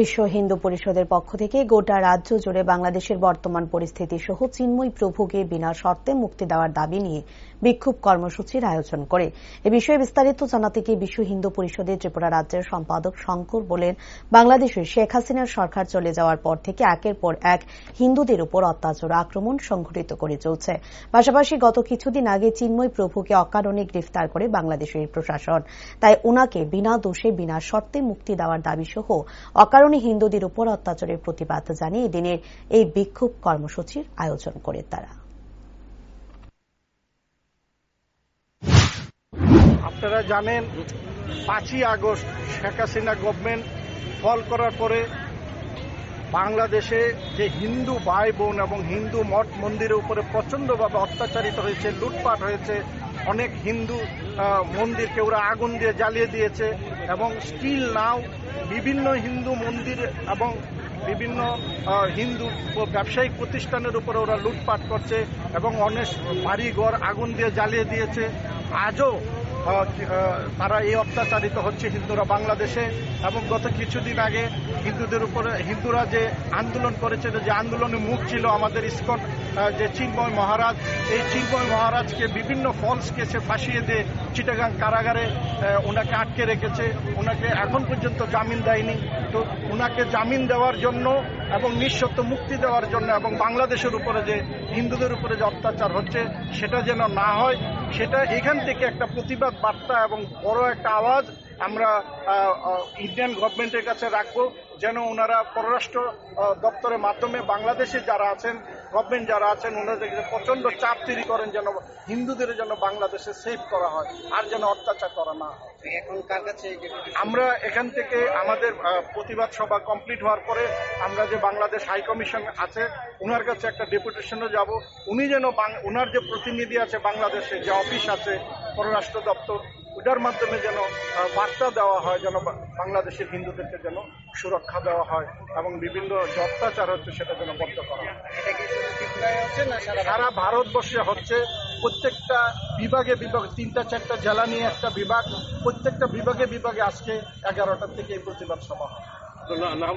বিশ্ব হিন্দু পরিষদের পক্ষ থেকে গোটা রাজ্য জুড়ে বাংলাদেশের বর্তমান পরিস্থিতি সহ চিন্ময় প্রভুকে বিনা শর্তে মুক্তি দেওয়ার দাবি নিয়ে বিক্ষোভ কর্মসূচির আয়োজন করে। এ বিষয়ে বিস্তারিত জানাতে গিয়ে বিশ্ব হিন্দু পরিষদের ত্রিপুরা রাজ্যের সম্পাদক শঙ্কর বলেন, বাংলাদেশে শেখ হাসিনার সরকার চলে যাওয়ার পর থেকে একের পর এক হিন্দুদের উপর অত্যাচার, আক্রমণ সংঘটিত করে চলছে। পাশাপাশি গত কিছুদিন আগে চিন্ময় প্রভুকে অকারণে গ্রেফতার করে বাংলাদেশের প্রশাসন। তাই ওনাকে বিনা দোষে, বিনা শর্তে মুক্তি দেওয়ার দাবি সহ অকারণে হিন্দুদের উপর অত্যাচারের প্রতিবাদ জানিয়ে দিনের এই বিক্ষোভ কর্মসূচির আয়োজন করে তারা। আপনারা জানেন, পাঁচই August Sheikh Hasina government fall করার পরে বাংলাদেশে যে হিন্দু ভাই বোন এবং হিন্দু মঠ মন্দিরের উপরে প্রচণ্ডভাবে অত্যাচারিত হয়েছে, লুটপাট হয়েছে, অনেক হিন্দু মন্দিরকে ওরা আগুন দিয়ে জ্বালিয়ে দিয়েছে এবং স্টিল নাও বিভিন্ন হিন্দু মন্দির এবং বিভিন্ন হিন্দু ব্যবসায়িক প্রতিষ্ঠানের উপরে ওরা লুটপাট করছে এবং অনেক বাড়িঘর আগুন দিয়ে জ্বালিয়ে দিয়েছে। আজও তারা এই অত্যাচারিত হচ্ছে হিন্দুরা বাংলাদেশে এবং গত কিছুদিন আগে হিন্দুদের উপরে, হিন্দুরা যে আন্দোলন করেছিল যে আন্দোলনে মুখ ছিল আমাদের ইস্কন যে চিন্ময় মহারাজ, এই চিন্ময় মহারাজকে বিভিন্ন ফলস কেসে ফাঁসিয়ে দিয়ে চিটাগাং কারাগারে ওনাকে আটকে রেখেছে। ওনাকে এখন পর্যন্ত জামিন দেয়নি। তো ওনাকে জামিন দেওয়ার জন্য এবং নিঃশর্ত মুক্তি দেওয়ার জন্য এবং বাংলাদেশের উপরে যে হিন্দুদের উপরে যে অত্যাচার হচ্ছে, সেটা যেন না হয়, সেটা এখান থেকে একটা প্রতিবাদ বার্তা এবং বড় একটা আওয়াজ আমরা ইন্ডিয়ান গভর্নমেন্টের কাছে রাখব, যেন ওনারা পররাষ্ট্র দপ্তরের মাধ্যমে বাংলাদেশে যারা আছেন গভর্নমেন্ট যারা আছেন ওনাদেরকে প্রচণ্ড চাপ তৈরি করেন যেন হিন্দুদের যেন বাংলাদেশে সেভ করা হয়, আর যেন অত্যাচার করা না হয়। আমরা এখান থেকে আমাদের প্রতিবাদ সভা কমপ্লিট হওয়ার পরে আমরা যে বাংলাদেশ হাই কমিশন আছে ওনার কাছে একটা ডেপুটেশনে যাব। উনি যেন ওনার যে প্রতিনিধি আছে বাংলাদেশে, যে অফিস আছে, পররাষ্ট্র দপ্তর ওটার মাধ্যমে যেন বার্তা দেওয়া হয়, যেন বাংলাদেশের হিন্দুদেরকে যেন সুরক্ষা দেওয়া হয় এবং বিভিন্ন যে অত্যাচার হচ্ছে সেটা যেন বন্ধ করা হয়। সারা ভারতবর্ষে হচ্ছে প্রত্যেকটা বিভাগে বিভাগ, তিনটা, চারটা জেলা নিয়ে একটা বিভাগ, প্রত্যেকটা বিভাগে বিভাগে আজকে এগারোটার থেকে এই প্রতিবাদ সভা নাম